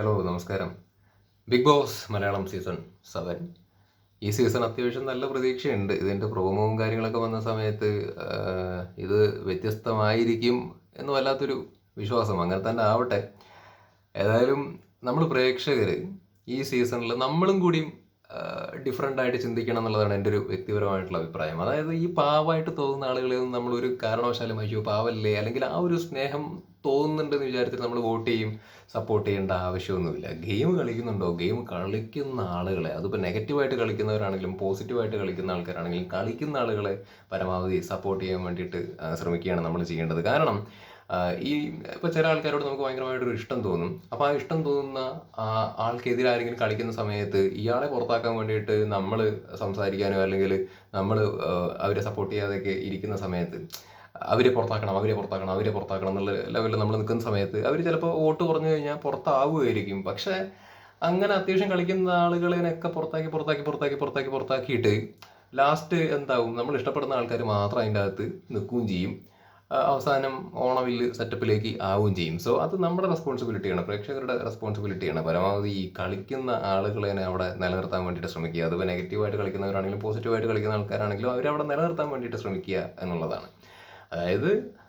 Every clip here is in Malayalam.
ഹലോ നമസ്കാരം. Big Boss Malayalam season seven. ഈ സീസൺ അത്യാവശ്യം നല്ല പ്രതീക്ഷയുണ്ട്. ഇതിന്റെ പ്രോമോവും കാര്യങ്ങളൊക്കെ വന്ന സമയത്ത് ഇത് വ്യത്യസ്തമായിരിക്കും എന്ന് വല്ലാത്തൊരു വിശ്വാസം. അങ്ങനെ തന്നെ ആവട്ടെ. ഏതായാലും നമ്മൾ പ്രേക്ഷകർ ഈ സീസണിൽ നമ്മളും കൂടിയും ഡിഫറെന്റ് ആയിട്ട് ചിന്തിക്കണം എന്നുള്ളതാണ് എന്റെ ഒരു വ്യക്തിപരമായിട്ടുള്ള അഭിപ്രായം. അതായത് ഈ പാവമായിട്ട് തോന്നുന്ന ആളുകളിൽ നിന്ന് നമ്മൾ ഒരു കാരണവശാലും അയ്യോ പാവല്ലേ? അല്ലെങ്കിൽ ആ ഒരു സ്നേഹം തോന്നുന്നുണ്ടെന്ന് വിചാരിച്ചിട്ട് നമ്മൾ വോട്ട് ചെയ്യും സപ്പോർട്ട് ചെയ്യേണ്ട ആവശ്യമൊന്നുമില്ല. ഗെയിം കളിക്കുന്നുണ്ടോ? ഗെയിം കളിക്കുന്ന ആളുകളെ അതിപ്പോൾ നെഗറ്റീവായിട്ട് കളിക്കുന്നവരാണെങ്കിലും പോസിറ്റീവായിട്ട് കളിക്കുന്ന ആൾക്കാരാണെങ്കിലും കളിക്കുന്ന ആളുകളെ പരമാവധി സപ്പോർട്ട് ചെയ്യാൻ വേണ്ടിയിട്ട് ശ്രമിക്കുകയാണ് നമ്മൾ ചെയ്യേണ്ടത്. കാരണം ഈ ഇപ്പോൾ ചില ആൾക്കാരോട് നമുക്ക് ഭയങ്കരമായിട്ടൊരു ഇഷ്ടം തോന്നും. അപ്പോൾ ആ ഇഷ്ടം തോന്നുന്ന ആൾക്കെതിരെ ആരെങ്കിലും കളിക്കുന്ന സമയത്ത് ഇയാളെ പുറത്താക്കാൻ വേണ്ടിയിട്ട് നമ്മൾ സംസാരിക്കാനോ അല്ലെങ്കിൽ നമ്മൾ അവരെ സപ്പോർട്ട് ചെയ്യാതെയൊക്കെ ഇരിക്കുന്ന സമയത്ത് അവരെ പുറത്താക്കണം അവരെ പുറത്താക്കണം അവരെ പുറത്താക്കണം എന്നുള്ള ലെവലിൽ നമ്മൾ നിൽക്കുന്ന സമയത്ത് അവർ ചിലപ്പോൾ വോട്ട് കുറഞ്ഞു കഴിഞ്ഞാൽ പുറത്താവുമായിരിക്കും പക്ഷേ അങ്ങനെ അത്യാവശ്യം കളിക്കുന്ന ആളുകളെയൊക്കെ പുറത്താക്കി പുറത്താക്കി പുറത്താക്കി പുറത്താക്കി പുറത്താക്കിയിട്ട് ലാസ്റ്റ് എന്താവും? നമ്മൾ ഇഷ്ടപ്പെടുന്ന ആൾക്കാർ മാത്രം അതിന്റെ അകത്ത് നിൽക്കുകയും ചെയ്യും. അവസാനം ഓണവില്ല് സെറ്റപ്പിലേക്ക് ആവുകയും ചെയ്യും. സോ അത് നമ്മുടെ റെസ്പോൺസിബിലിറ്റിയാണ് പ്രേക്ഷകരുടെ റെസ്പോൺസിബിലിറ്റിയാണ് പരമാവധി ഈ കളിക്കുന്ന ആളുകളെ അവിടെ നിലനിർത്താൻ വേണ്ടിയിട്ട് ശ്രമിക്കുക. അതുപോലെ നെഗറ്റീവായിട്ട് കളിക്കുന്നവരാണെങ്കിലും പോസിറ്റീവായിട്ട് കളിക്കുന്ന ആൾക്കാരാണെങ്കിലും അവരവിടെ നിലനിർത്താൻ വേണ്ടിയിട്ട് ശ്രമിക്കുക എന്നുള്ളതാണ്. അതായത്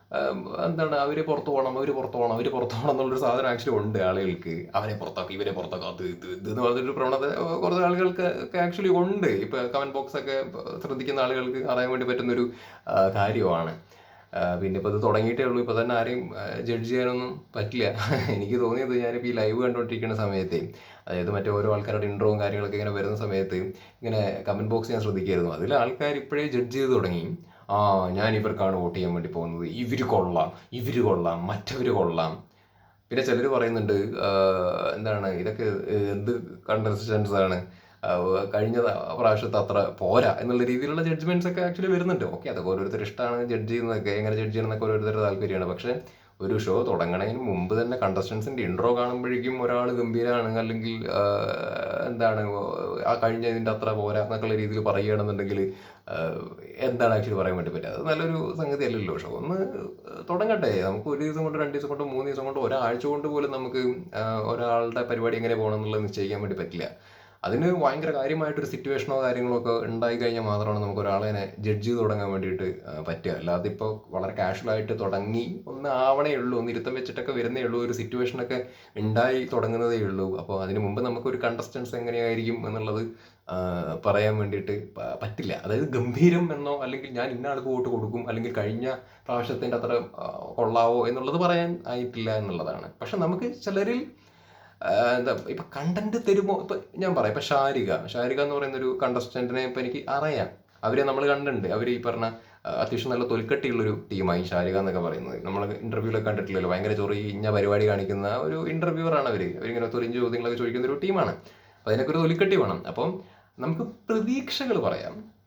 എന്താണ് അവർ പുറത്ത് പോകണം അവർ പുറത്ത് പോകണം അവർ പുറത്ത് പോകണം എന്നുള്ളൊരു സാധനം ആക്ച്വലി ഉണ്ട് ആളുകൾക്ക്. അവരെ പുറത്താക്കി ഇവരെ പുറത്താക്കും അത് ഇത് ഇത് എന്ന് പറഞ്ഞൊരു പ്രവണത കുറച്ച് ആളുകൾക്ക് ഒക്കെ ആക്ച്വലി ഉണ്ട്. ഇപ്പോൾ കമന്റ് ബോക്സ് ഒക്കെ ശ്രദ്ധിക്കുന്ന ആളുകൾക്ക് അറിയാൻ വേണ്ടി പറ്റുന്നൊരു കാര്യമാണ്. പിന്നെ ഇപ്പോൾ ഇത് തുടങ്ങിയിട്ടേ ഉള്ളൂ. ഇപ്പോൾ തന്നെ ആരെയും ജഡ്ജ് ചെയ്യാനൊന്നും പറ്റില്ല. എനിക്ക് തോന്നിയത് ഞാനിപ്പോൾ ഈ ലൈവ് കണ്ടുകൊണ്ടിരിക്കുന്ന സമയത്തെ അതായത് മറ്റേ ഓരോ ആൾക്കാരുടെ ഇൻട്രോവും കാര്യങ്ങളൊക്കെ ഇങ്ങനെ വരുന്ന സമയത്ത് ഇങ്ങനെ കമന്റ് ബോക്സ് ഞാൻ ശ്രദ്ധിക്കായിരുന്നു. അതിൽ ആൾക്കാർ ഇപ്പോഴേ ജഡ്ജ് ചെയ്ത് തുടങ്ങി. ആ ഞാൻ ഇവർക്കാണ് വോട്ട് ചെയ്യാൻ വേണ്ടി പോകുന്നത്. ഇവർ കൊള്ളാം. ഇവർ കൊള്ളാം. മറ്റവർ കൊള്ളാം. പിന്നെ ചിലർ പറയുന്നുണ്ട് എന്താണ് ഇതൊക്കെ എന്ത് കണ്ടസ്റ്റൻസ് ആണ്? കഴിഞ്ഞ പ്രാവശ്യത്തെ അത്ര പോരാ എന്നുള്ള രീതിയിലുള്ള ജഡ്ജ്മെന്റ്സ് ഒക്കെ ആക്ച്വലി വരുന്നുണ്ട്. ഓക്കെ അതൊക്കെ ഓരോരുത്തർ ഇഷ്ടമാണ് ജഡ്ജ് ചെയ്യുന്നതൊക്കെ എങ്ങനെ ജഡ്ജ് ചെയ്യണമെന്നൊക്കെ ഓരോരുത്തരുടെ താല്പര്യമാണ്. പക്ഷേ ഒരു ഷോ തുടങ്ങണതിന് മുമ്പ് തന്നെ കണ്ടസ്റ്റൻസിന്റെ ഇൻട്രോ കാണുമ്പോഴേക്കും ഒരാൾ ഗംഭീരമാണ് അല്ലെങ്കിൽ എന്താണ് ആ കഴിഞ്ഞ ഇതിന്റെ അത്ര പോരാ എന്നൊക്കെ രീതിയിൽ പറയുകയാണെന്നുണ്ടെങ്കിൽ എന്താണ് ആക്ച്വലി പറയാൻ വേണ്ടി പറ്റുക? അത് നല്ലൊരു സംഗതി അല്ലല്ലോ ഷോ ഒന്ന് തുടങ്ങട്ടെ. നമുക്ക് ഒരു ദിവസം കൊണ്ട് രണ്ട് ദിവസം കൊണ്ട് മൂന്ന് ദിവസം കൊണ്ട് ഒരാഴ്ച കൊണ്ട് പോലും നമുക്ക് ഒരാളുടെ പരിപാടി എങ്ങനെ പോകണം എന്നുള്ളത് നിശ്ചയിക്കാൻ വേണ്ടി പറ്റില്ല. അതിന് ഭയങ്കര കാര്യമായിട്ടൊരു സിറ്റുവേഷനോ കാര്യങ്ങളോ ഒക്കെ ഉണ്ടായി കഴിഞ്ഞാൽ മാത്രമാണ് നമുക്ക് ഒരാളെ ജഡ്ജ് ചെയ്ത് തുടങ്ങാൻ വേണ്ടിയിട്ട് പറ്റുക. അല്ലാതെ ഇപ്പോൾ വളരെ കാഷ്വലായിട്ട് തുടങ്ങി ഒന്ന് ആവണേ ഉള്ളൂ ഒന്ന് ഇരുത്തം വെച്ചിട്ടൊക്കെ വരുന്നേ ഉള്ളൂ ഒരു സിറ്റുവേഷനൊക്കെ ഉണ്ടായി തുടങ്ങുന്നതേ ഉള്ളൂ. അപ്പോൾ അതിന് മുമ്പ് നമുക്കൊരു കണ്ടസ്റ്റൻസ് എങ്ങനെയായിരിക്കും എന്നുള്ളത് പറയാൻ വേണ്ടിയിട്ട് പറ്റില്ല. അതായത് ഗംഭീരം എന്നോ അല്ലെങ്കിൽ ഞാൻ ഇന്ന ആൾക്ക് വോട്ട് കൊടുക്കും അല്ലെങ്കിൽ കഴിഞ്ഞ പ്രാവശ്യത്തിന്റെ അത്ര കൊള്ളാവോ എന്നുള്ളത് പറയാൻ ആയിട്ടില്ല എന്നുള്ളതാണ്. പക്ഷെ നമുക്ക് ചിലരിൽ എന്താ ഇപ്പൊ കണ്ടന്റ് തരുമോ? ഇപ്പൊ ഞാൻ പറയാം ഇപ്പൊ ഷാരിക. ഷാരിക എന്ന് പറയുന്ന ഒരു കണ്ടസ്റ്റന്റിനെ ഇപ്പൊ എനിക്ക് അറിയാം. അവരെ നമ്മൾ കണ്ടിട്ടുണ്ട്. അവർ ഈ പറഞ്ഞ അത്യാവശ്യം നല്ല തൊലിക്കട്ടിയുള്ളൊരു ടീമായി ഷാരിക എന്നൊക്കെ പറയുന്നത്. നമ്മൾ ഇന്റർവ്യൂലൊക്കെ കണ്ടിട്ടില്ലല്ലോ. ഭയങ്കര ചൊറി ഇഞ്ഞ പരിപാടി കാണിക്കുന്ന ഒരു ഇന്റർവ്യൂവറാണ് അവർ അവരിങ്ങനെ തൊലിഞ്ച് ചോദ്യങ്ങളൊക്കെ ചോദിക്കുന്ന ഒരു ടീമാണ്. അപ്പൊ അതിനൊക്കെ ഒരു തൊലിക്കട്ടി വേണം. അപ്പം നമുക്ക് പ്രതീക്ഷകൾ പറയാം.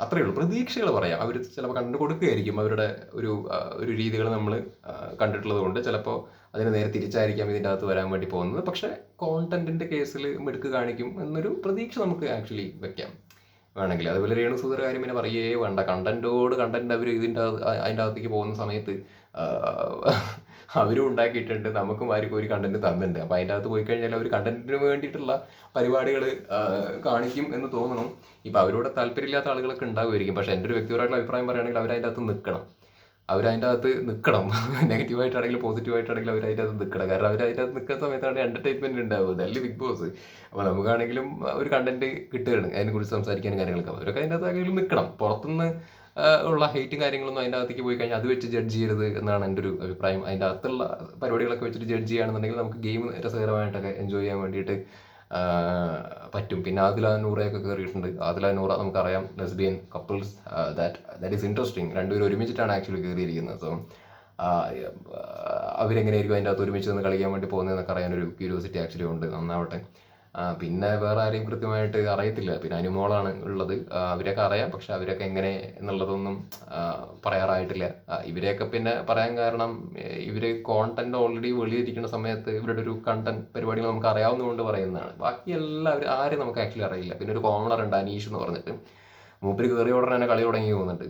അത്രയേ ഉള്ളൂ. പ്രതീക്ഷകൾ പറയാം. അവർ ചിലപ്പോൾ കണ്ടു കൊടുക്കുകയായിരിക്കും. അവരുടെ ഒരു ഒരു രീതികൾ നമ്മൾ കണ്ടിട്ടുള്ളത് കൊണ്ട് ചിലപ്പോൾ അതിന് നേരെ തിരിച്ചായിരിക്കാം ഇതിന്റെ അകത്ത് വരാൻ വേണ്ടി പോകുന്നത്. പക്ഷേ കോണ്ടന്റിന്റെ കേസിൽ മിടുക്ക് കാണിക്കും എന്നൊരു പ്രതീക്ഷ നമുക്ക് ആക്ച്വലി വെക്കാം. വേണമെങ്കിൽ. അതുപോലെ രേണു സുധർ കാര്യം പിന്നെ പറയേ വേണ്ട. കണ്ടന്റോട് കണ്ടന്റ് അവർ ഇതിന്റെ അതിന്റെ അകത്തേക്ക് പോകുന്ന സമയത്ത് അവരും ഉണ്ടാക്കിയിട്ടുണ്ട് നമുക്കും ആർക്കും ഒരു കണ്ടന്റ് തന്നിട്ടുണ്ട്. അപ്പോൾ അതിന്റെ അകത്ത് പോയി കഴിഞ്ഞാൽ അവർ കണ്ടന്റിന് വേണ്ടിയിട്ടുള്ള പരിപാടികൾ കാണിക്കും എന്ന് തോന്നുന്നു ഇപ്പൊ അവരോട് താല്പര്യമില്ലാത്ത ആളുകളൊക്കെ ഉണ്ടാകുമായിരിക്കും പക്ഷേ എന്റെ ഒരു വ്യക്തിപരമായിട്ടുള്ള അഭിപ്രായം പറയുകയാണെങ്കിൽ അവർ അതിന്റെ അകത്ത് നിൽക്കണം. അവരതിന്റെ അകത്ത് നിൽക്കണം. നെഗറ്റീവായിട്ടാണെങ്കിലും പോസിറ്റീവായിട്ടാണെങ്കിലും അവർ അതിന്റെ അകത്ത് നിൽക്കണം. കാരണം അവർ അതിന്റെ അകത്ത് നിൽക്കുന്ന സമയത്താണ് എന്റർടൈൻമെന്റ് ഉണ്ടാവുന്നത് അല്ലെങ്കിൽ ബിഗ് ബോസ് അപ്പോൾ നമുക്കാണെങ്കിലും ഒരു കണ്ടന്റ് കിട്ടുകയാണ്. അതിനെക്കുറിച്ച് സംസാരിക്കാനും കാര്യങ്ങളൊക്കെ. അവരൊക്കെ അതിന്റെ അകത്താണെങ്കിലും നിൽക്കണം. പുറത്തുനിന്ന് ഉള്ള ഹെയ്റ്റും കാര്യങ്ങളൊന്നും അതിന്റെ അകത്തേക്ക് പോയി കഴിഞ്ഞാൽ അത് വെച്ച് ജഡ്ജ് ചെയ്യരുത് എന്നാണ് എന്റെ ഒരു അഭിപ്രായം. അതിന്റെ അകത്തുള്ള പരിപാടികളൊക്കെ വെച്ചിട്ട് ജഡ്ജ് ചെയ്യുകയാണെന്നുണ്ടെങ്കിൽ നമുക്ക് ഗെയിം രസകരമായിട്ടൊക്കെ എൻജോയ് ചെയ്യാൻ വേണ്ടിയിട്ട് പറ്റും. പിന്നെ ആദില നൂറയൊക്കെ കയറിയിട്ടുണ്ട് ആദില നൂറ നമുക്കറിയാം lesbian couples that that is interesting രണ്ടുപേരും ഒരുമിച്ചിട്ടാണ് ആക്ച്വലി കയറിയിരിക്കുന്നത് സോ അവരെങ്ങനെയായിരിക്കും അതിന്റെ അകത്ത് ഒരുമിച്ച് നിന്ന് കളിക്കാൻ വേണ്ടി പോകുന്നതെന്നൊക്കെ ഒരു ക്യൂരിയോസിറ്റി ആക്ച്വലി ഉണ്ട്. നന്നാവട്ടെ. പിന്നെ വേറെ ആരെയും കൃത്യമായിട്ട് അറിയത്തില്ല. പിന്നെ അനുമോളാണ് ഉള്ളത്. അവരെയൊക്കെ അറിയാം. പക്ഷെ അവരൊക്കെ എങ്ങനെ എന്നുള്ളതൊന്നും പറയാറായിട്ടില്ല. ഇവരെയൊക്കെ പിന്നെ പറയാൻ കാരണം ഇവർ കോണ്ടന്റ് ഓൾറെഡി വെളിയിരിക്കുന്ന സമയത്ത് ഇവരുടെ ഒരു കണ്ടന്റ് പരിപാടികൾ നമുക്ക് അറിയാവുന്നതുകൊണ്ട് പറയുന്നതാണ്. ബാക്കി എല്ലാവരും ആരും നമുക്ക് ആക്ച്വലി അറിയില്ല. പിന്നെ ഒരു കോമണർ ഉണ്ട് അനീഷ് എന്ന് പറഞ്ഞിട്ട്. മൂപ്പര് കയറി ഉടനെ തന്നെ കളി തുടങ്ങി പോകുന്നുണ്ട്.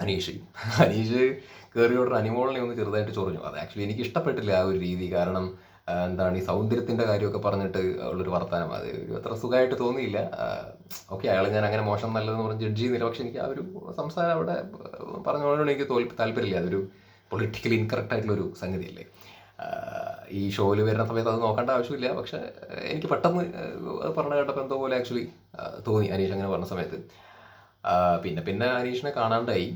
അനീഷ്. അനീഷ് കയറി ഉടനെ അനിമോളിനെ ഒന്ന് ചെറുതായിട്ട് ചൊറിഞ്ഞു. അത് ആക്ച്വലി എനിക്ക് ഇഷ്ടപ്പെട്ടില്ല ആ ഒരു രീതി. കാരണം എന്താണ് ഈ സൗന്ദര്യത്തിന്റെ കാര്യമൊക്കെ പറഞ്ഞിട്ട് ഉള്ളൊരു വർത്തമാനം അത് അത്ര സുഖമായിട്ട് തോന്നിയില്ല. ഓക്കെ അയാൾ ഞാൻ അങ്ങനെ മോശം നല്ലതെന്ന് പറഞ്ഞ് ജഡ്ജ് ചെയ്യുന്നില്ല. പക്ഷെ എനിക്ക് ആ ഒരു സംസാരം അവിടെ പറഞ്ഞുകൊണ്ടാണ് എനിക്ക് തോൽ താല്പര്യമില്ല. അതൊരു പൊളിറ്റിക്കലി ഇൻകറക്റ്റ് ആയിട്ടുള്ള ഒരു സംഗതിയല്ലേ. ഈ ഷോയിൽ വരുന്ന സമയത്ത് അത് നോക്കേണ്ട ആവശ്യമില്ല. പക്ഷെ എനിക്ക് പെട്ടെന്ന് അത് പറഞ്ഞ കേട്ടപ്പോൾ എന്തോ പോലെ ആക്ച്വലി തോന്നി അനീഷ് അങ്ങനെ പറഞ്ഞ സമയത്ത്. പിന്നെ പിന്നെ അനീഷിനെ കാണാണ്ടായി.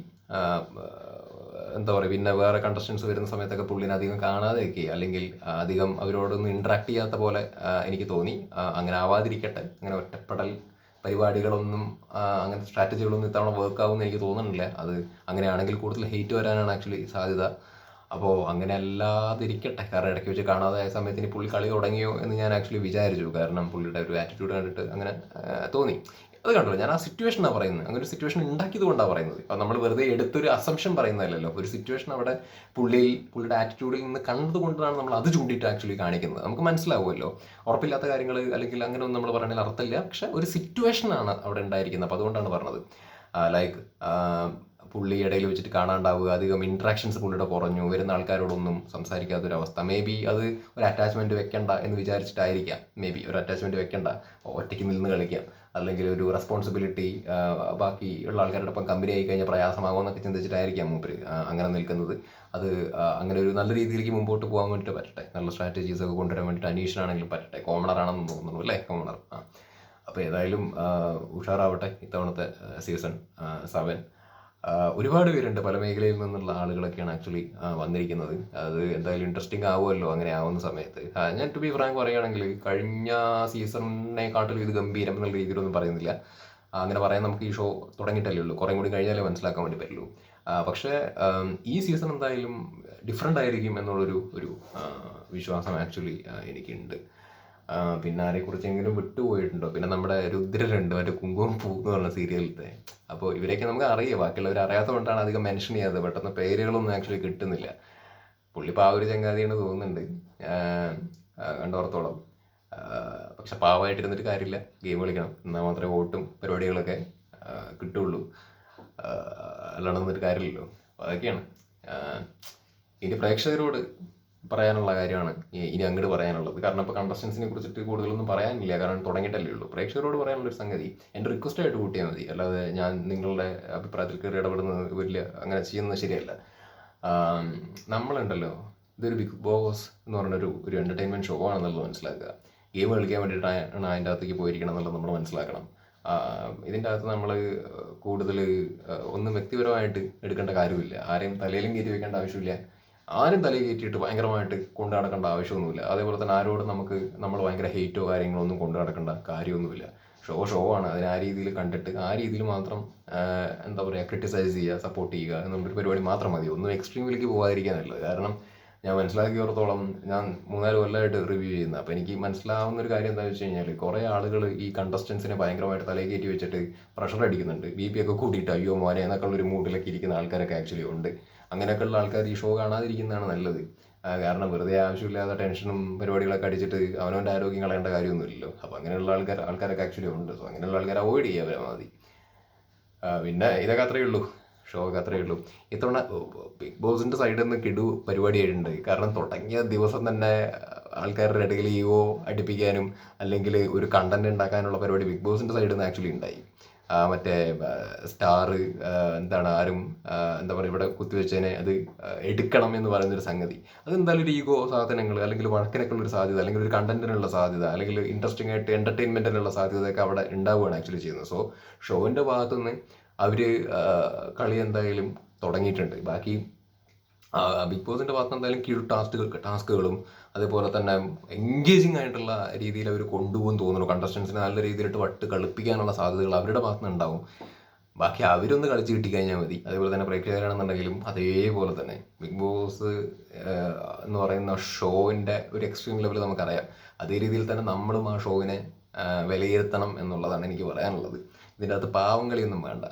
എന്താ പറയുക പിന്നെ വേറെ കണ്ടസ്റ്റൻസ് വരുന്ന സമയത്തൊക്കെ പുള്ളിനെ അധികം കാണാതെയൊക്കെ അല്ലെങ്കിൽ അധികം അവരോടൊന്നും ഇൻട്രാക്ട് ചെയ്യാത്ത പോലെ എനിക്ക് തോന്നി. അങ്ങനെ ആവാതിരിക്കട്ടെ. അങ്ങനെ ഒറ്റപ്പെടൽ പരിപാടികളൊന്നും അങ്ങനത്തെ സ്ട്രാറ്റജികളൊന്നും ഇത്തവണ വർക്ക് ആവുമെന്ന് എനിക്ക് തോന്നുന്നില്ല. അത് അങ്ങനെയാണെങ്കിൽ കൂടുതൽ ഹെയ്റ്റ് വരാനാണ് ആക്ച്വലി സാധ്യത. അപ്പോൾ അങ്ങനെ അല്ലാതിരിക്കട്ടെ. കാരണം ഇടയ്ക്ക് വെച്ച് കാണാതായ സമയത്തിന് പുള്ളി കളി തുടങ്ങിയോ എന്ന് ഞാൻ ആക്ച്വലി വിചാരിച്ചു. കാരണം പുള്ളിയുടെ ഒരു ആറ്റിറ്റ്യൂഡ് കണ്ടിട്ട് അങ്ങനെ തോന്നി. അത് കണ്ടല്ലോ ഞാൻ ആ സിറ്റുവേഷനാണ് പറയുന്നത്. അങ്ങനെ ഒരു സിറ്റുവേഷൻ ഉണ്ടാക്കിയത് കൊണ്ടാണ് പറയുന്നത്. അപ്പോൾ നമ്മൾ വെറുതെ എടുത്തൊരു അസംഷൻ പറയുന്നതല്ലല്ലോ. ഒരു സിറ്റുവേഷൻ അവിടെ പുള്ളിയിൽ പുള്ളിയുടെ ആറ്റിറ്റ്യൂഡിൽ നിന്ന് കണ്ടതുകൊണ്ടാണ് നമ്മൾ അത് ചൂണ്ടിയിട്ട് ആക്ച്വലി കാണിക്കുന്നത്. നമുക്ക് മനസ്സിലാവുമല്ലോ. ഉറപ്പില്ലാത്ത കാര്യങ്ങൾ അല്ലെങ്കിൽ അങ്ങനെ ഒന്നും നമ്മൾ പറയണതിൽ അർത്ഥമില്ല. പക്ഷെ ഒരു സിറ്റുവേഷനാണ് അവിടെ ഉണ്ടായിരിക്കുന്നത്. അപ്പോൾ അതുകൊണ്ടാണ് പറഞ്ഞത്. ലൈക്ക് പുള്ളി ഇടയിൽ വെച്ചിട്ട് കാണാണ്ടാവുക അധികം ഇൻട്രാക്ഷൻസ് പുള്ളിയുടെ കുറഞ്ഞു വരുന്ന ആൾക്കാരോടൊന്നും സംസാരിക്കാത്തൊരവസ്ഥ. മേ ബി അത് ഒരു അറ്റാച്ച്മെന്റ് വെക്കണ്ട എന്ന് വിചാരിച്ചിട്ടായിരിക്കാം. മേ ബി ഒരു അറ്റാച്ച്മെന്റ് വെക്കണ്ട. ഒറ്റയ്ക്ക് നിന്ന് കളിക്കാം. അല്ലെങ്കിൽ ഒരു റെസ്പോൺസിബിലിറ്റി ബാക്കി ഉള്ള ആൾക്കാരുടെ ഒപ്പം കമ്പനി ആയി കഴിഞ്ഞാൽ പ്രയാസമാകുമെന്നൊക്കെ ചിന്തിച്ചിട്ടായിരിക്കാം മൂപ്പര് അങ്ങനെ നിൽക്കുന്നത്. അത് അങ്ങനെ ഒരു നല്ല രീതിയിലേക്ക് മുമ്പോട്ട് പോകാൻ വേണ്ടിയിട്ട് പറ്റട്ടെ. നല്ല സ്ട്രാറ്റജീസ് ഒക്കെ കൊണ്ടുവരാൻ വേണ്ടിയിട്ട് അനീഷനാണെങ്കിലും പറ്റട്ടെ. കോമണർ ആണെന്ന് തോന്നുന്നു അല്ലേ? കോമണർ ആ. അപ്പോൾ ഏതായാലും ഉഷാറാവട്ടെ ഇത്തവണത്തെ സീസൺ സെവൻ ഒരുപാട് പേരുണ്ട് പല മേഖലയിൽ നിന്നുള്ള ആളുകളൊക്കെയാണ് ആക്ച്വലി വന്നിരിക്കുന്നത്. അത് എന്തായാലും ഇൻട്രസ്റ്റിംഗ് ആവുമല്ലോ അങ്ങനെ ആവുന്ന സമയത്ത്. ഞാൻ ടു ബി ഫ്രാങ്ക് പറയുകയാണെങ്കിൽ കഴിഞ്ഞ സീസണിനെക്കാട്ടിലും ഇത് ഗംഭീരം എന്നുള്ള രീതിയിലൊന്നും പറയുന്നില്ല. അങ്ങനെ പറയാൻ നമുക്ക് ഈ ഷോ തുടങ്ങിയിട്ടല്ലേ ഉള്ളൂ. കുറേ കൂടി കഴിഞ്ഞാലേ മനസ്സിലാക്കാൻ വേണ്ടി പറ്റുള്ളൂ. പക്ഷേ ഈ സീസൺ എന്തായാലും ഡിഫറെന്റ് ആയിരിക്കും എന്നുള്ളൊരു ഒരു വിശ്വാസം ആക്ച്വലി എനിക്കുണ്ട്. പിന്നെ ആരെക്കുറിച്ചെങ്കിലും വിട്ടുപോയിട്ടുണ്ടോ? പിന്നെ നമ്മുടെ രുദ്രരുണ്ട് മറ്റേ കുങ്കുമം പൂ എന്ന് പറഞ്ഞ സീരിയലിലത്തെ. അപ്പോൾ ഇവരെയൊക്കെ നമുക്ക് അറിയാം ബാക്കിയുള്ളവർ അറിയാത്തതുകൊണ്ടാണ് അധികം മെൻഷൻ ചെയ്യാതെ പെട്ടെന്ന് പേരുകളൊന്നും ആക്ച്വലി കിട്ടുന്നില്ല. പുള്ളി പാവ ഒരു ചങ്ങാതിയാണ് തോന്നുന്നുണ്ട്. കണ്ടോർത്തോളം. പക്ഷെ പാവമായിട്ടിരുന്നിട്ട് കാര്യമില്ല. ഗെയിം കളിക്കണം. എന്നാൽ മാത്രമേ വോട്ടും പരിപാടികളൊക്കെ കിട്ടുള്ളൂ അല്ലാണ്ട് നിന്നിട്ട് കാര്യമില്ലല്ലോ. അതൊക്കെയാണ്. ഇനി പ്രേക്ഷകരോട് പറയാനുള്ള കാര്യമാണ് ഇനി അങ്ങോട്ട് പറയാനുള്ളത്. കാരണം ഇപ്പോൾ കണ്ടസ്റ്റൻസിനെ കുറിച്ചിട്ട് കൂടുതലൊന്നും പറയാനില്ല. കാരണം തുടങ്ങിയിട്ടല്ലേ ഉള്ളൂ. പ്രേക്ഷകരോട് പറയാനുള്ള ഒരു സംഗതി എന്റെ റിക്വസ്റ്റ് ആയിട്ട് കൂട്ടിയാൽ മതി. അല്ലാതെ ഞാൻ നിങ്ങളുടെ അഭിപ്രായത്തിൽ കയറി ഇടപെടുന്നത് വലിയ അങ്ങനെ ചെയ്യുന്നത് ശരിയല്ല. നമ്മളുണ്ടല്ലോ. ഇതൊരു ബിഗ് ബോസ് എന്ന് പറഞ്ഞൊരു ഒരു എന്റർടൈൻമെന്റ് ഷോ ആണെന്നുള്ളത് മനസ്സിലാക്കുക. ഗെയിം കളിക്കാൻ വേണ്ടിയിട്ടാണ് അതിന്റെ അകത്തേക്ക് പോയിരിക്കണം എന്നുള്ളത് നമ്മൾ മനസ്സിലാക്കണം. ഇതിന്റെ അകത്ത് നമ്മൾ കൂടുതൽ ഒന്നും വ്യക്തിപരമായിട്ട് എടുക്കേണ്ട കാര്യമില്ല. ആരെയും തലയിലും കയറ്റി വെക്കേണ്ട ആവശ്യമില്ല. ആരും തലയിൽ കയറ്റിയിട്ട് ഭയങ്കരമായിട്ട് കൊണ്ടു നടക്കേണ്ട ആവശ്യമൊന്നുമില്ല. അതേപോലെ തന്നെ ആരോടും നമുക്ക് നമ്മൾ ഭയങ്കര ഹെയ്റ്റോ കാര്യങ്ങളോ ഒന്നും കൊണ്ടു നടക്കേണ്ട കാര്യമൊന്നുമില്ല. ഷോ ഷോ ആണ്. അതിനെ ആ രീതിയിൽ കണ്ടിട്ട് ആ രീതിയിൽ മാത്രം എന്താ പറയുക ക്രിട്ടിസൈസ് ചെയ്യുക സപ്പോർട്ട് ചെയ്യുക എന്നുള്ളൊരു പരിപാടി മാത്രം മതി. ഒന്നും എക്സ്ട്രീമിലേക്ക് പോകാതിരിക്കാനല്ല കാരണം ഞാൻ മനസ്സിലാക്കിയോടത്തോളം ഞാൻ മൂന്നാൽ കൊല്ലമായിട്ട് റിവ്യൂ ചെയ്യുന്നത് അപ്പോൾ എനിക്ക് മനസ്സിലാവുന്ന ഒരു കാര്യം എന്താണെന്ന് വെച്ച് കഴിഞ്ഞാൽ കുറേ ആളുകൾ ഈ കണ്ടസ്റ്റൻസിനെ ഭയങ്കരമായിട്ട് തലയിൽ കയറ്റി വെച്ചിട്ട് പ്രഷർ അടിക്കുന്നുണ്ട്. ബി പി ഒക്കെ കൂട്ടിയിട്ട് അയ്യോ മോനെ എന്നൊക്കെ ഉള്ളൊരു മൂഡിലൊക്കെ ഇരിക്കുന്ന ആൾക്കാരൊക്കെ ആക്ച്വലി ഉണ്ട്. അങ്ങനെയൊക്കെയുള്ള ആൾക്കാർ ഈ ഷോ കാണാതിരിക്കുന്നതാണ് നല്ലത്. കാരണം വെറുതെ ആവശ്യമില്ലാതെ ടെൻഷനും പരിപാടികളൊക്കെ അടിച്ചിട്ട് അവനവന്റെ ആരോഗ്യം കളയേണ്ട കാര്യമൊന്നുമില്ലല്ലോ. അപ്പോൾ അങ്ങനെയുള്ള ആൾക്കാർ ആൾക്കാരൊക്കെ ആക്ച്വലി ഉണ്ട്. സോ അങ്ങനെയുള്ള ആൾക്കാർ അവോയ്ഡ് ചെയ്യാൻ പരമാവധി പിന്നെ ഇതൊക്കെ അത്രയേ ഉള്ളൂ. ഷോ ഒക്കെ അത്രയേ ഉള്ളൂ. ഇത്തവണ ബിഗ് ബോസിന്റെ സൈഡിൽ നിന്ന് കിടു പരിപാടിയായിട്ടുണ്ട്. കാരണം തുടങ്ങിയ ദിവസം തന്നെ ആൾക്കാരുടെ ഇടയിൽ ഈഗോ അടിപ്പിക്കാനും അല്ലെങ്കിൽ ഒരു കണ്ടന്റ് ഉണ്ടാക്കാനുള്ള പരിപാടി ബിഗ് ബോസിന്റെ സൈഡിൽ നിന്ന് ആക്ച്വലി ഉണ്ടായി. മറ്റേ സ്റ്റാർ എന്താണ് ആരും എന്താ പറയുക ഇവിടെ കുത്തിവെച്ചതിനെ അത് എടുക്കണം എന്ന് പറയുന്നൊരു സംഗതി. അതെന്തായാലും ഒരു ഈഗോ സാധനങ്ങൾ അല്ലെങ്കിൽ വഴക്കിനൊക്കെ ഒരു സാധ്യത അല്ലെങ്കിൽ ഒരു കണ്ടന്റിനുള്ള സാധ്യത അല്ലെങ്കിൽ ഇൻട്രസ്റ്റിംഗ് ആയിട്ട് എന്റർടൈൻമെന്റിനുള്ള സാധ്യതയൊക്കെ അവിടെ ഉണ്ടാവുകയാണ് ആക്ച്വലി ചെയ്യുന്നത്. സോ ഷോവിന്റെ ഭാഗത്തുനിന്ന് അവർ കളി എന്തായാലും തുടങ്ങിയിട്ടുണ്ട്. ബാക്കി ബിഗ് ബോസിന്റെ ഭാഗത്ത് എന്തായാലും കീഴ് ടാസ്കുകൾ ടാസ്കുകളും അതേപോലെ തന്നെ എൻഗേജിങ് ആയിട്ടുള്ള രീതിയിൽ അവർ കൊണ്ടുപോകും തോന്നുന്നു. കണ്ടസ്റ്റൻസിനെ നല്ല രീതിയിലിട്ട് വട്ട് കളിപ്പിക്കാനുള്ള സാധ്യതകൾ അവരുടെ ഭാഗത്ത് ഉണ്ടാവും ബാക്കി അവരൊന്ന് കളിച്ച് കിട്ടിക്കഴിഞ്ഞാൽ മതി. അതേപോലെ തന്നെ പ്രേക്ഷകരാണെന്നുണ്ടെങ്കിലും അതേപോലെ തന്നെ ബിഗ് ബോസ് എന്ന് പറയുന്ന ഷോവിന്റെ ഒരു എക്സ്ട്രീം ലെവൽ നമുക്കറിയാം. അതേ രീതിയിൽ തന്നെ നമ്മളും ആ ഷോവിനെ വിലയിരുത്തണം എന്നുള്ളതാണ് എനിക്ക് പറയാനുള്ളത്. ഇതിന്റെ അകത്ത് പാവം കളിയൊന്നും വേണ്ട.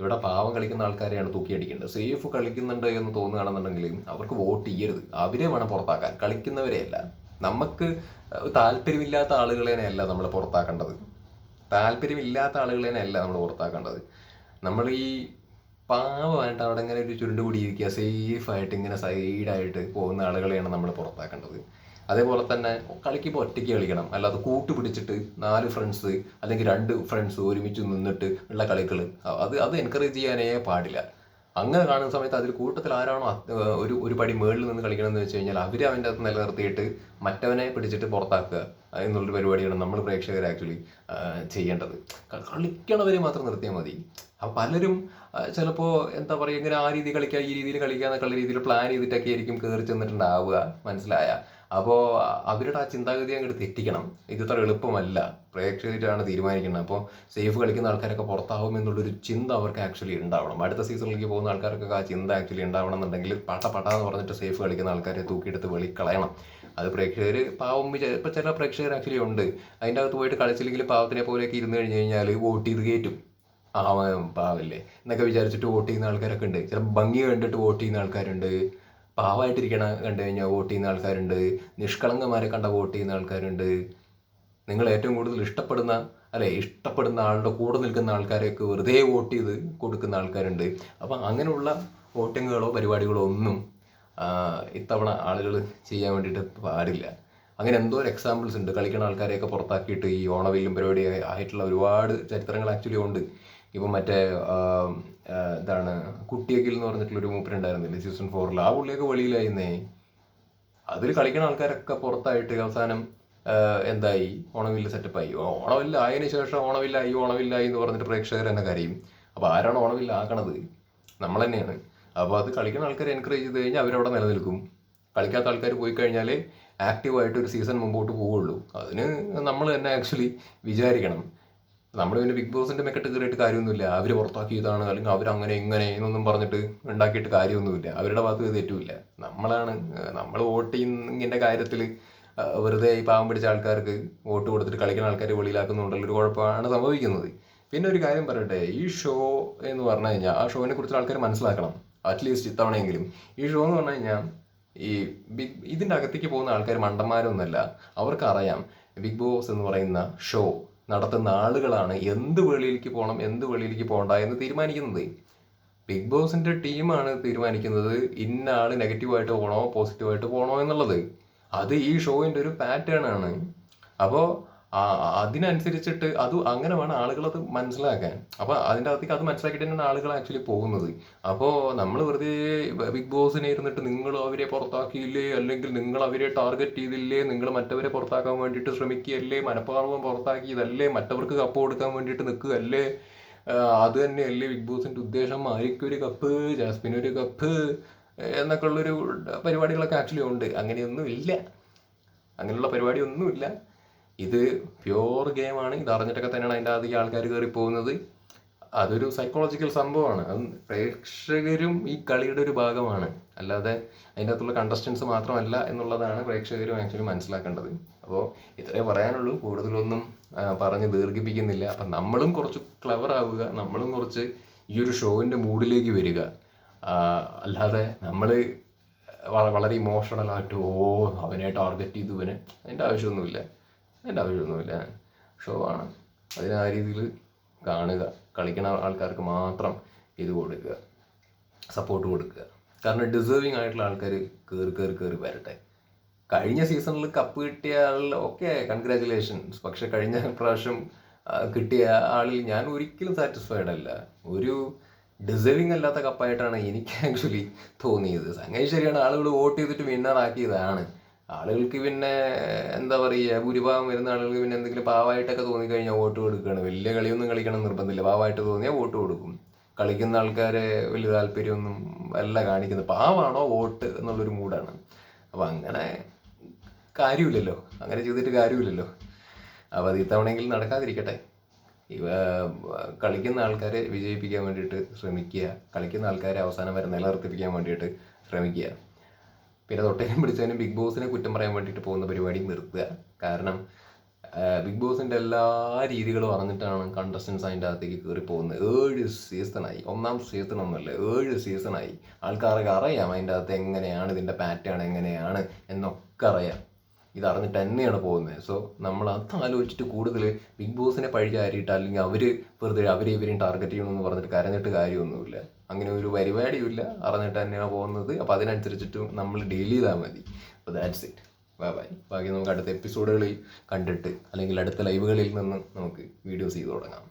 ഇവിടെ പാവം കളിക്കുന്ന ആൾക്കാരെയാണ് തൂക്കിയടിക്കേണ്ടത് സേഫ് കളിക്കുന്നുണ്ട് എന്ന് തോന്നുകയാണെന്നുണ്ടെങ്കിൽ അവർക്ക് വോട്ട് ചെയ്യരുത്. അവരെ വേണം പുറത്താക്കാൻ. കളിക്കുന്നവരെയല്ല നമുക്ക് താല്പര്യമില്ലാത്ത ആളുകളെയല്ല നമ്മൾ പുറത്താക്കേണ്ടത്. താല്പര്യമില്ലാത്ത ആളുകളെയല്ല നമ്മൾ പുറത്താക്കേണ്ടത്. നമ്മൾ ഈ പാവമായിട്ട് അവിടെ ഇങ്ങനെ ഒരു ചുരുണ്ട് കൂടിയിരിക്കുക സേഫായിട്ട് ഇങ്ങനെ സൈഡായിട്ട് പോകുന്ന ആളുകളെയാണ് നമ്മൾ പുറത്താക്കേണ്ടത്. അതേപോലെ തന്നെ കളിക്കുമ്പോൾ ഒറ്റയ്ക്ക് കളിക്കണം. അല്ലാതെ കൂട്ട് പിടിച്ചിട്ട് നാല് ഫ്രണ്ട്സ് അല്ലെങ്കിൽ രണ്ട് ഫ്രണ്ട്സ് ഒരുമിച്ച് നിന്നിട്ട് ഉള്ള കളികൾ അത് അത് എൻകറേജ് ചെയ്യാനേ പാടില്ല. അങ്ങനെ കാണുന്ന സമയത്ത് അതിൽ കൂട്ടത്തിൽ ആരാണോ ഒരു ഒരു പടി മേളിൽ നിന്ന് കളിക്കണമെന്ന് വെച്ച് കഴിഞ്ഞാൽ അവർ അവന്റെ അകത്ത് നിലനിർത്തിയിട്ട് മറ്റവനെ പിടിച്ചിട്ട് പുറത്താക്കുക എന്നുള്ളൊരു പരിപാടിയാണ് നമ്മൾ പ്രേക്ഷകർ ആക്ച്വലി ചെയ്യേണ്ടത്. കളിക്കണവരെ മാത്രം നിർത്തിയാൽ മതി. അപ്പം പലരും ചിലപ്പോ എന്താ പറയുക ഇങ്ങനെ ആ രീതി കളിക്കുക ഈ രീതിയിൽ കളിക്കുക എന്നൊക്കെയുള്ള രീതിയിൽ പ്ലാൻ ചെയ്തിട്ടൊക്കെ ആയിരിക്കും കയറി ചെന്നിട്ടുണ്ടാവുക. മനസ്സിലായ? അപ്പോൾ അവരുടെ ആ ചിന്താഗതി അങ്ങോട്ട് തെറ്റിക്കണം. ഇത് ഇത്ര എളുപ്പമല്ല. പ്രേക്ഷകരാണ് തീരുമാനിക്കുന്നത്. അപ്പോൾ സേഫ് കളിക്കുന്ന ആൾക്കാരൊക്കെ പുറത്താവും എന്നുള്ളൊരു ചിന്ത അവർക്ക് ആക്ച്വലി ഉണ്ടാവണം. അടുത്ത സീസണിലേക്ക് പോകുന്ന ആൾക്കാർക്കൊക്കെ ആ ചിന്ത ആക്ച്വലി ഉണ്ടാവണം എന്നുണ്ടെങ്കിൽ പട്ട പട്ട എന്ന് പറഞ്ഞിട്ട് സേഫ് കളിക്കുന്ന ആൾക്കാരെ തൂക്കിയെടുത്ത് വെളി കളയണം അത് പ്രേക്ഷകർ പാവം വിചാ- ഇപ്പൊ ചില പ്രേക്ഷകർ ആക്ച്വലി ഉണ്ട്. അതിന്റെ അകത്ത് പോയിട്ട് കളിച്ചില്ലെങ്കിൽ പാവത്തിനെ പോലെയൊക്കെ ഇരുന്ന് കഴിഞ്ഞ് കഴിഞ്ഞാൽ വോട്ട് ചെയ്ത് കയറ്റും അവൻ പാവല്ലേ? എന്നൊക്കെ വിചാരിച്ചിട്ട് വോട്ട് ചെയ്യുന്ന ആൾക്കാരൊക്കെ ഉണ്ട്. ചില ഭംഗി കണ്ടിട്ട് വോട്ട് ചെയ്യുന്ന ആൾക്കാരുണ്ട്. പാവമായിട്ടിരിക്കണ കണ്ടു കഴിഞ്ഞാൽ വോട്ട് ചെയ്യുന്ന ആൾക്കാരുണ്ട്. നിഷ്കളങ്കമാരെ കണ്ട വോട്ട് ചെയ്യുന്ന ആൾക്കാരുണ്ട്. നിങ്ങൾ ഏറ്റവും കൂടുതൽ ഇഷ്ടപ്പെടുന്ന അല്ലെ ഇഷ്ടപ്പെടുന്ന ആളുടെ കൂടെ നിൽക്കുന്ന ആൾക്കാരെയൊക്കെ വെറുതെ വോട്ട് ചെയ്ത് കൊടുക്കുന്ന ആൾക്കാരുണ്ട്. അപ്പം അങ്ങനെയുള്ള വോട്ടിങ്ങുകളോ പരിപാടികളോ ഒന്നും ഇത്തവണ ആളുകൾ ചെയ്യാൻ വേണ്ടിയിട്ട് പാടില്ല. അങ്ങനെ എന്തോ ഒരു എക്സാമ്പിൾസ് ഉണ്ട്. കളിക്കുന്ന ആൾക്കാരെയൊക്കെ പുറത്താക്കിയിട്ട് ഈ ഓണവില്ലും പരിപാടി ആയിട്ടുള്ള ഒരുപാട് ചരിത്രങ്ങൾ ആക്ച്വലി ഉണ്ട്. ഇപ്പം മറ്റേ എന്താണ് കുട്ടിയക്കിൽ എന്ന് പറഞ്ഞിട്ടുള്ള ഒരു മൂപ്പരുണ്ടായിരുന്നില്ലേ സീസൺ ഫോറിൽ ആ പുള്ളിയൊക്കെ വെളിയിലായിരുന്നേ. അതിൽ കളിക്കുന്ന ആൾക്കാരൊക്കെ പുറത്തായിട്ട് അവസാനം എന്തായി? ഓണവില്ല സെറ്റപ്പായി ഓണവില്ല ആയതിനു ശേഷം ഓണവില്ലായി ഓണവില്ലായി എന്ന് പറഞ്ഞിട്ട് പ്രേക്ഷകർ തന്നെ കരയും. അപ്പോൾ ആരാണ് ഓണവില്ല ആക്കണത് നമ്മൾ തന്നെയാണ് അപ്പോൾ അത് കളിക്കുന്ന ആൾക്കാരെ എൻകറേജ് ചെയ്ത് കഴിഞ്ഞാൽ അവരവിടെ നിലനിൽക്കും. കളിക്കാത്ത ആൾക്കാർ പോയി കഴിഞ്ഞാൽ ആക്റ്റീവായിട്ട് ഒരു സീസൺ മുമ്പോട്ട് പോവുള്ളൂ. അതിന് നമ്മൾ തന്നെ ആക്ച്വലി വിചാരിക്കണം. നമ്മൾ പിന്നെ ബിഗ് ബോസിന്റെ മെക്കെട്ട് കയറിയിട്ട് കാര്യമൊന്നുമില്ല. അവർ പുറത്താക്കിയതാണ് അല്ലെങ്കിൽ അവർ അങ്ങനെ ഇങ്ങനെ എന്നൊന്നും പറഞ്ഞിട്ട് ഉണ്ടാക്കിയിട്ട് കാര്യമൊന്നുമില്ല. അവരുടെ ഭാഗത്ത് തെറ്റുമില്ല നമ്മളാണ് നമ്മൾ വോട്ടിങ്ങിന്റെ കാര്യത്തിൽ വെറുതെ ഈ പാവം പിടിച്ച ആൾക്കാർക്ക് വോട്ട് കൊടുത്തിട്ട് കളിക്കുന്ന ആൾക്കാർ വെളിയിലാക്കുന്നുണ്ടല്ലോ ഒരു കുഴപ്പമാണ് സംഭവിക്കുന്നത്. പിന്നെ ഒരു കാര്യം പറയട്ടെ ഈ ഷോ എന്ന് പറഞ്ഞു കഴിഞ്ഞാൽ ആ ഷോനെ കുറിച്ച് ആൾക്കാർ മനസ്സിലാക്കണം. അറ്റ്ലീസ്റ്റ് ഇത്തവണയെങ്കിലും. ഈ ഷോ എന്ന് പറഞ്ഞു കഴിഞ്ഞാൽ ഈ ബിഗ് ഇതിന്റെ അകത്തേക്ക് പോകുന്ന ആൾക്കാർ മണ്ടന്മാരൊന്നുമല്ല. അവർക്കറിയാം ബിഗ് ബോസ് എന്ന് പറയുന്ന ഷോ നടത്തുന്ന ആളുകളാണ് എന്ത് വെളിയിലേക്ക് പോകണം എന്ത് വെളിയിലേക്ക് പോകണ്ട എന്ന് തീരുമാനിക്കുന്നത്. ബിഗ് ബോസിന്റെ ടീമാണ് തീരുമാനിക്കുന്നത് ഇന്ന ആൾ നെഗറ്റീവായിട്ട് പോകണോ പോസിറ്റീവായിട്ട് പോകണോ എന്നുള്ളത്. അത് ഈ ഷോയിന്റെ ഒരു പാറ്റേൺ ആണ്. അപ്പോൾ അതിനനുസരിച്ചിട്ട് അത് അങ്ങനെ വേണം ആളുകൾ അത് മനസ്സിലാക്കാൻ. അപ്പോൾ അതിന്റെ അകത്തേക്ക് അത് മനസ്സിലാക്കിയിട്ട് തന്നെയാണ് ആളുകൾ ആക്ച്വലി പോകുന്നത്. അപ്പോൾ നമ്മൾ വെറുതെ ബിഗ് ബോസിനെ ഇരുന്നിട്ട് നിങ്ങൾ അവരെ പുറത്താക്കിയില്ലേ? അല്ലെങ്കിൽ നിങ്ങൾ അവരെ ടാർഗറ്റ് ചെയ്തില്ലേ? നിങ്ങൾ മറ്റവരെ പുറത്താക്കാൻ വേണ്ടിയിട്ട് ശ്രമിക്കുകയല്ലേ? മനഃപ്പാർവം പുറത്താക്കിയതല്ലേ? മറ്റവർക്ക് കപ്പ് കൊടുക്കാൻ വേണ്ടിയിട്ട് നിൽക്കുകയല്ലേ? അത് തന്നെയല്ലേ ബിഗ് ബോസിന്റെ ഉദ്ദേശം. ആയിരിക്കും കപ്പ് ജാസ്മിന് ഒരു കപ്പ് എന്നൊക്കെ ഉള്ളൊരു പരിപാടികളൊക്കെ ആക്ച്വലി ഉണ്ട്. അങ്ങനെയൊന്നും ഇല്ല അങ്ങനെയുള്ള പരിപാടിയൊന്നുമില്ല. ഇത് പ്യോർ ഗെയിമാണ് ഇത് അറിഞ്ഞിട്ടൊക്കെ തന്നെയാണ് അതിന്റെ അധികം ആൾക്കാർ കയറി പോകുന്നത്. അതൊരു സൈക്കോളജിക്കൽ സംഭവമാണ്. അത് പ്രേക്ഷകരും ഈ കളിയുടെ ഒരു ഭാഗമാണ്. അല്ലാതെ അതിന്റെ അകത്തുള്ള കണ്ടസ്റ്റൻസ് മാത്രമല്ല എന്നുള്ളതാണ് പ്രേക്ഷകരും ആക്ച്വലി മനസ്സിലാക്കേണ്ടത്. അപ്പോൾ ഇത്രേ പറയാനുള്ളൂ. കൂടുതലൊന്നും പറഞ്ഞ് ദീർഘിപ്പിക്കുന്നില്ല. അപ്പം നമ്മളും കുറച്ച് ക്ലവർ ആവുക. നമ്മളും കുറച്ച് ഈ ഒരു ഷോവിന്റെ മൂഡിലേക്ക് വരിക. അല്ലാതെ നമ്മൾ വളരെ ഇമോഷണൽ ആയിട്ട് ഓ അവനെ ടാർഗറ്റ് ചെയ്തു ഇവനെ. അതിന്റെ ആവശ്യമൊന്നുമില്ല. അതിന്റെ ആവശ്യമൊന്നുമില്ല. ഷോ ആണ്. അതിന് ആ രീതിയിൽ കാണുക. കളിക്കുന്ന ആൾക്കാർക്ക് മാത്രം ഇത് കൊടുക്കുക. സപ്പോർട്ട് കൊടുക്കുക. കാരണം ഡിസേർവിങ് ആയിട്ടുള്ള ആൾക്കാർ കയറി കയറി കയറി വരട്ടെ. കഴിഞ്ഞ സീസണിൽ കപ്പ് കിട്ടിയ ആളിൽ ഓക്കെ കൺഗ്രാറ്റുലേഷൻസ് പക്ഷെ കഴിഞ്ഞ പ്രാവശ്യം കിട്ടിയ ആളിൽ ഞാൻ ഒരിക്കലും സാറ്റിസ്ഫൈഡ് അല്ല. ഒരു ഡിസേർവിങ് അല്ലാത്ത കപ്പായിട്ടാണ് എനിക്ക് ആക്ച്വലി തോന്നിയത്. സംഗതി ശരിയാണ്. ആളുകൾ വോട്ട് ചെയ്തിട്ട് വിന്നർ ആക്കിയതാണ്. ആളുകൾക്ക് പിന്നെ എന്താ പറയുക ഭൂരിഭാഗം വരുന്ന ആളുകൾക്ക് പിന്നെ എന്തെങ്കിലും പാവമായിട്ടൊക്കെ തോന്നിക്കഴിഞ്ഞാൽ വോട്ട് കൊടുക്കുകയാണ്. വലിയ കളിയൊന്നും കളിക്കണം നിർബന്ധമില്ല. പാവമായിട്ട് തോന്നിയാൽ വോട്ട് കൊടുക്കും. കളിക്കുന്ന ആൾക്കാരെ വലിയ താല്പര്യമൊന്നും അല്ല കാണിക്കുന്നത്. പാവാണോ വോട്ട് എന്നുള്ളൊരു മൂഡാണ്. അപ്പം അങ്ങനെ കാര്യമില്ലല്ലോ. അങ്ങനെ ചെയ്തിട്ട് കാര്യമില്ലല്ലോ. അപ്പോൾ അത് ഇത്തവണയെങ്കിലും നടക്കാതിരിക്കട്ടെ. ഇവ കളിക്കുന്ന ആൾക്കാരെ വിജയിപ്പിക്കാൻ വേണ്ടിയിട്ട് ശ്രമിക്കുക. കളിക്കുന്ന ആൾക്കാരെ അവസാനം വരെ നിലനിർത്തിപ്പിക്കാൻ വേണ്ടിയിട്ട് ശ്രമിക്കുക. പിന്നെ തൊട്ടേനും പിടിച്ചതിനും ബിഗ് ബോസിനെ കുറ്റം പറയാൻ വേണ്ടിയിട്ട് പോകുന്ന പരിപാടി നിർത്തുക. കാരണം ബിഗ് ബോസിന്റെ എല്ലാ രീതികളും അറിഞ്ഞിട്ടാണ് കണ്ടസ്റ്റൻസ് അതിന്റെ അകത്തേക്ക് കയറി പോകുന്നത്. ഏഴ് സീസണായി ഒന്നാം സീസൺ ഒന്നുമല്ല ഏഴ് സീസണായി ആൾക്കാർക്ക് അറിയാം അതിന്റെ അകത്ത് എങ്ങനെയാണ് ഇതിന്റെ പാറ്റേൺ എങ്ങനെയാണ് എന്നൊക്കെ അറിയാം. ഇത് അറിഞ്ഞിട്ട് തന്നെയാണ് പോകുന്നത്. സോ നമ്മൾ അത് ആലോചിച്ചിട്ട് കൂടുതൽ ബിഗ് ബോസിനെ പഴി ചാരിയിട്ട് അല്ലെങ്കിൽ അവർ വെറുതെ അവരെ ഇവരെയും ടാർഗറ്റ് ചെയ്യണമെന്ന് പറഞ്ഞിട്ട് കരഞ്ഞിട്ട് കാര്യമൊന്നുമില്ല. അങ്ങനെ ഒരു പരിപാടിയുമില്ല. അറിഞ്ഞിട്ട് തന്നെയാണ് പോകുന്നത്. അപ്പോൾ അതിനനുസരിച്ചിട്ട് നമ്മൾ ഡീൽ ചെയ്താൽ മതി. അപ്പോൾ ദാറ്റ്സ് ഇറ്റ് ബൈ ബൈ ബാക്കി നമുക്ക് അടുത്ത എപ്പിസോഡുകളിൽ കണ്ടിട്ട് അല്ലെങ്കിൽ അടുത്ത ലൈവുകളിൽ നിന്ന് നമുക്ക് വീഡിയോസ് ചെയ്ത് തുടങ്ങാം.